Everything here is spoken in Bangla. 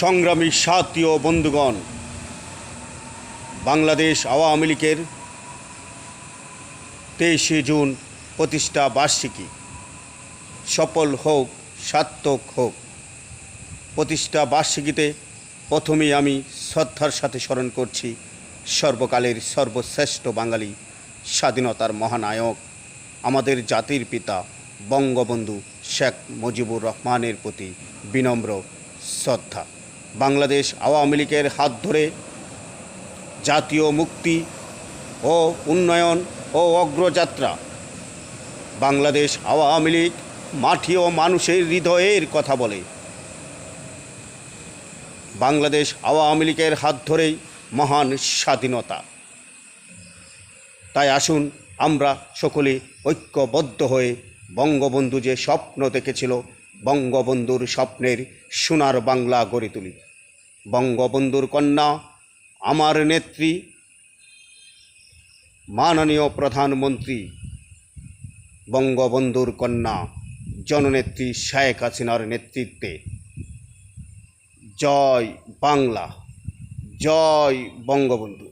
সংগ্রামী ও বন্ধুগণ, বাংলাদেশ আওয়ামী লীগের তেইশে জুন প্রতিষ্ঠা বার্ষিকী। সফল হোক, সার্থক হোক। প্রতিষ্ঠা বার্ষিকীতে প্রথমেই আমি শ্রদ্ধার সাথে স্মরণ করছি সর্বকালের সর্বশ্রেষ্ঠ বাঙালি, স্বাধীনতার মহানায়ক, আমাদের জাতির পিতা বঙ্গবন্ধু শেখ মুজিবুর রহমানের প্রতি বিনম্র শ্রদ্ধা। বাংলাদেশ আওয়ামী লীগের হাত ধরে জাতীয় মুক্তি ও উন্নয়ন ও অগ্রযাত্রা। বাংলাদেশ আওয়ামী লীগ মাটি ও মানুষের হৃদয়ের কথা বলে। বাংলাদেশ আওয়ামী লীগের হাত ধরেই মহান স্বাধীনতা। তাই আসুন আমরা সকলে ঐক্যবদ্ধ হয়ে বঙ্গবন্ধু যে স্বপ্ন দেখেছিল বঙ্গবন্ধুর স্বপ্নের সোনার বাংলা গড়ে তুলি। বঙ্গবন্ধুর কন্যা, আমার নেত্রী, মাননীয় প্রধানমন্ত্রী, বঙ্গবন্ধুর কন্যা, জননেত্রী শেখ হাসিনার নেতৃত্বে। জয় বাংলা, জয় বঙ্গবন্ধু।